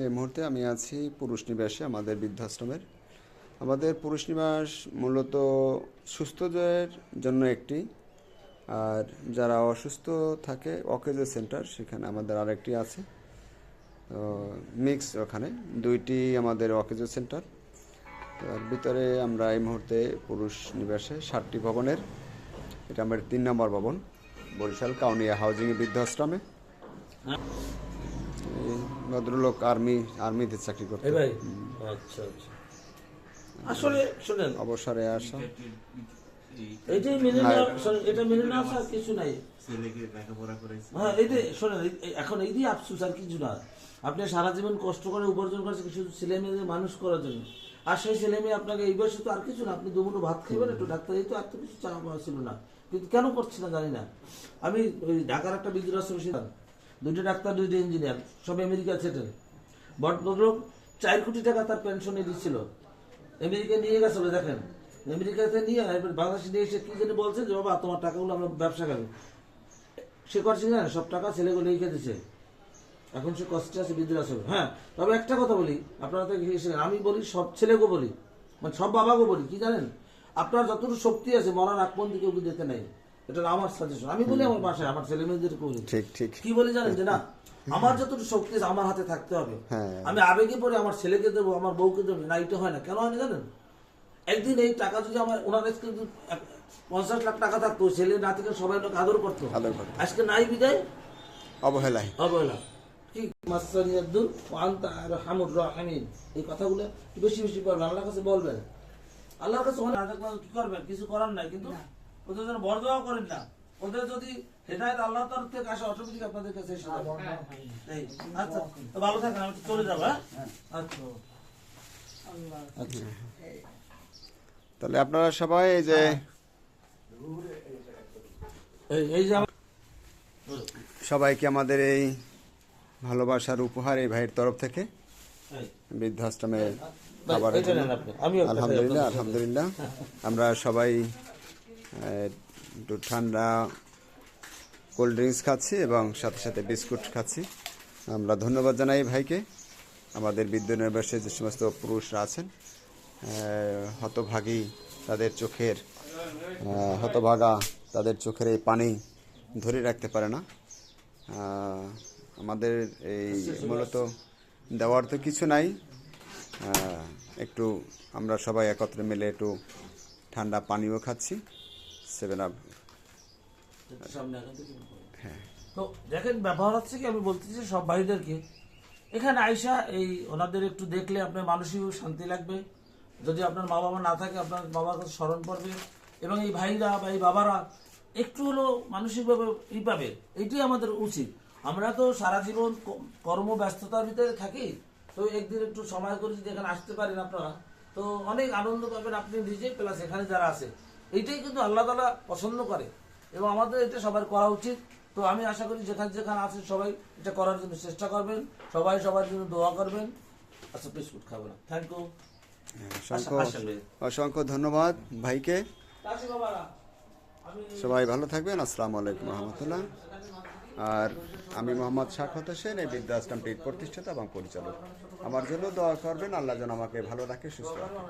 এই মুহূর্তে আমি আছি পুরুষ নিবাসে, আমাদের বৃদ্ধাশ্রমের। আমাদের পুরুষ নিবাস মূলত সুস্থদের জন্য একটি। আর যারা অসুস্থ থাকে, অকেজো সেন্টার, সেখানে আমাদের আরেকটি আছে। তো মিক্স ওখানে, দুইটি আমাদের অকেজো সেন্টার। তার ভিতরে আমরা এই মুহূর্তে পুরুষ নিবাসে ষাটটি ভবনের। এটা আমাদের তিন নম্বর ভবন, বরিশাল কাউনিয়া হাউজিং বৃদ্ধাশ্রমে। ভদ্রলোক আর্মি আর্মিতে চাকরি করতে। ভাই? আচ্ছা আচ্ছা। আসলে শোনেন অবসরে আসা। এটাই মেনে নেওয়া এটা মেনে নেওয়া ছাড়া কিছু নাই। ছেলেকে লেখাপড়া করেছে হ্যাঁ এই যে শোনেন এখন এই দিয়ে আফসুস আর কিছু না। আপনি সারা জীবন কষ্ট করে উপার্জন করেছেন কিছু ছেলে মেয়েদের মানুষ করার জন্য। আর সেই ছেলে মেয়ে আপনাকে এই বয়সে তো আর কিছু না আপনি দুমুটো ভাত খাইবেন একটু ডাক্তার এই তো আর তো কিছু চাওয়া ছিল না। কিন্তু কেন করছি না জানি না। আমি ওই ঢাকার একটা বৃদ্ধাশ্রম ছিলাম। দুইটা ডাক্তার, দুইটা ইঞ্জিনিয়ার সব আমেরিকা সেটেল ভদ্রলোক চার কোটি টাকা তার পেনশনে দিচ্ছিল। আমেরিকা নিয়ে গেছিল দেখেন আমেরিকাতে নিয়ে এবার বাংলাদেশে নিয়ে এসে কি জানি বলছে যে, বাবা, তোমার টাকাগুলো আমরা ব্যবসা করি। সে করছে না সব টাকা ছেলেগুলো লিখে দিছে। এখন সে কষ্টে আছে বৃদ্ধাশ্রমে হ্যাঁ তবে একটা কথা বলি, আপনারা তো আমি বলি, সব ছেলেকে বলি মানে সব বাবাকে বলি, কি জানেন? আপনার যতটুকু শক্তি আছে, মরার আগ পর্যন্ত কেউ যেতে নেই। এটা আমার সাজেশন আমি বলি আমার বাসায় আমার ছেলে মেয়েদেরকে বলি। ঠিক ঠিক। কি বলে জানেন যে না আমার যতটুকু শক্তি আমার হাতে থাকতে হবে। হ্যাঁ। আমি আবেগে পরে আমার ছেলেকে দেবো আমার বউকে দেবো না এটা হয় না। কেন হয় না জানেন? একদিন এই টাকা যদি আমার ওনার কাছে পঞ্চাশ লাখ টাকা থাকতো ছেলে নাতিকে সবাই লোক আদর করতো। আজকে নাই বিদায়? অবহেলায়। অবহেলা। কি মাসানিয়াদ্দুর ওয়ান্তা আর হামুর রাহিমিন। এই কথাগুলো বেশি বেশি বলবেন আল্লাহর কাছে বলবেন। আল্লাহর কাছে কি করবেন? কিছু করার নাই কিন্তু ওদের জন্য বড় দোয়া করেন না। ওদের যদি হেদায়ত আল্লাহ তরফ থেকে আসে অটোমেটিক আপনাদের কাছে এসে যাবে। আচ্ছা তো ভালো থাকেন আমি চলে যাব হ্যাঁ? আচ্ছা। আচ্ছা তাহলে আপনারা সবাই এই যে এই এই যে আমার- সবাইকে আমাদের এই ভালোবাসার উপহার এই ভাইয়ের তরফ থেকে এই, বৃদ্ধাশ্রমে ভাই, খাবারের এটা জন্য। নেন আপনি। আমিও একটা খাই আলহামদুলিল্লাহ আলহামদুলিল্লাহ। আমরা সবাই একটু ঠান্ডা কোল্ড ড্রিঙ্কস খাচ্ছি এবং সাথে সাথে বিস্কুট খাচ্ছি। আমরা ধন্যবাদ জানাই ভাইকে। আমাদের বিদ্যানবর্ষে যে সমস্ত পুরুষরা আছেন হতভাগী তাদের চোখের হতভাগা তাদের চোখের এই পানি ধরে রাখতে পারে না। আমাদের এই মূলত দেওয়ার তো কিছু নাই। একটু আমরা সবাই একত্রে মিলে একটু ঠান্ডা পানিও খাচ্ছি। সেভেন আপ হ্যাঁ। তো দেখেন ব্যবহার হচ্ছে কি আমি বলতেছি সব ভাইদেরকে এখানে আইসা এই ওনাদের একটু দেখলে আপনার মানসিক শান্তি লাগবে। যদি আপনার মা বাবা না থাকে আপনার বাবার কাছে স্মরণ পড়বে। এবং এই ভাইরা বা এই বাবারা একটু হলো মানসিকভাবে ই পাবে এইটাই আমাদের উচিত। আমরা তো সারা জীবন ক- কর্ম ব্যস্ততার ভিতরে থাকি তো একদিন একটু সময় করে যদি এখানে আসতে পারেন আপনারা তো অনেক আনন্দ পাবেন। আপনি নিজে প্লাস এখানে যারা আছে এইটাই কিন্তু আল্লাহ তালা পছন্দ করে এবং আমাদের এটা সবার করা উচিত। তো আমি আশা করি যেখানে যেখানে আছেন সবাই এটা করার জন্য চেষ্টা করবেন সবাই সবার জন্য দোয়া করবেন। আচ্ছা বিস্কুট খাব না। থ্যাংক ইউ অসংখ্য ধন্যবাদ ভাইকে। সবাই ভালো থাকবেন আসসালামু আলাইকুম রহমতুল্লাহ। আর আমি মোহাম্মদ শাকত হোসেন এই বৃদ্ধাশ্রমটির প্রতিষ্ঠাতা এবং পরিচালক। আমার জন্য দোয়া করবেন আল্লাহ যেন আমাকে ভালো রাখে সুস্থ রাখে।